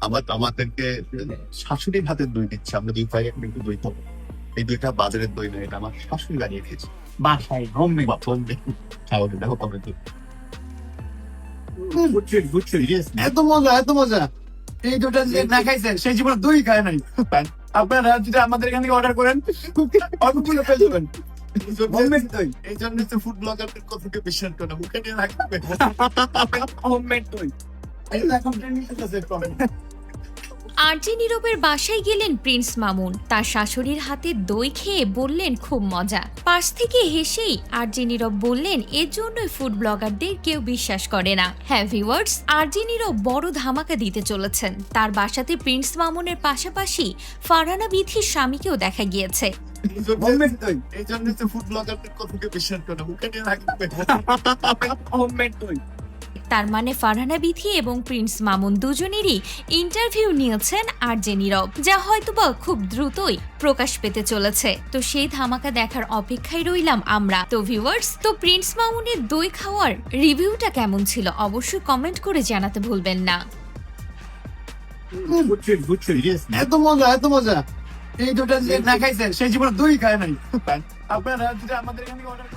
আমার আমাদেরকে শাশুড়ির হাতের দই দিচ্ছে। আমরা দুই ভাই একটু দই খাব। এই দুইটা বাজারের দই নয় এটা আমার শাশুড়ি বানিয়ে দিয়েছে। বাসায় খাওয়া দেখো কবে তো? এত মজা এত মজা। এই দুটা যে না খাইছেন সেই জীবনে দুই খায় নাই। আপনারা যদি আমাদের এখান থেকে অর্ডার করেন অল্প মূল্যে পেয়ে যাবেন। এই জন্য- তো ফুড ব্লগারদের কথাকে বিশ্বাস করে মুখে নিয়ে রাখবে। হোমমেড দই। এখন। আরজি নীরবের বাসায় গেলেন প্রিন্স মামুন। তার শাশুড়ির হাতে দই খেয়ে বললেন খুব মজা। পাশ থেকে হেসেই আরজি নীরব বললেন এর জন্যই ফুড ব্লগারদের কেউ বিশ্বাস করে না। হ্যাঁ ভিউয়ার্স আরজি নীরব বড় ধামাকা দিতে চলেছেন। তার বাসাতে প্রিন্স মামুনের পাশাপাশি ফারহানা বিথির স্বামীকেও দেখা গিয়েছে। এই জন্য- তো ফুড ব্লগারদের কথাকে বিশ্বাস করে না। মুখে নিয়ে রাখবে। তার মানে ফারহানা বিথি এবং প্রিন্স মামুন দুজনেরই ইন্টারভিউ নিয়েছেন আর যে নীরব যা হয়তোবা খুব দ্রুতই প্রকাশ পেতে চলেছে। তো সেই ধামাকা দেখার অপেক্ষায় রইলাম আমরা। তো ভিউয়ার্স তো প্রিন্স মামুনের দই খাওয়ার রিভিউটা কেমন ছিল? অবশ্যই কমেন্ট করে জানাতে ভুলবেন না? এত মজা এত মজা। এই দুটা যে না খাইছেন সেই জীবনে দুই খায় নাই। আপনারা যদি আমাদের এখান অর্ডার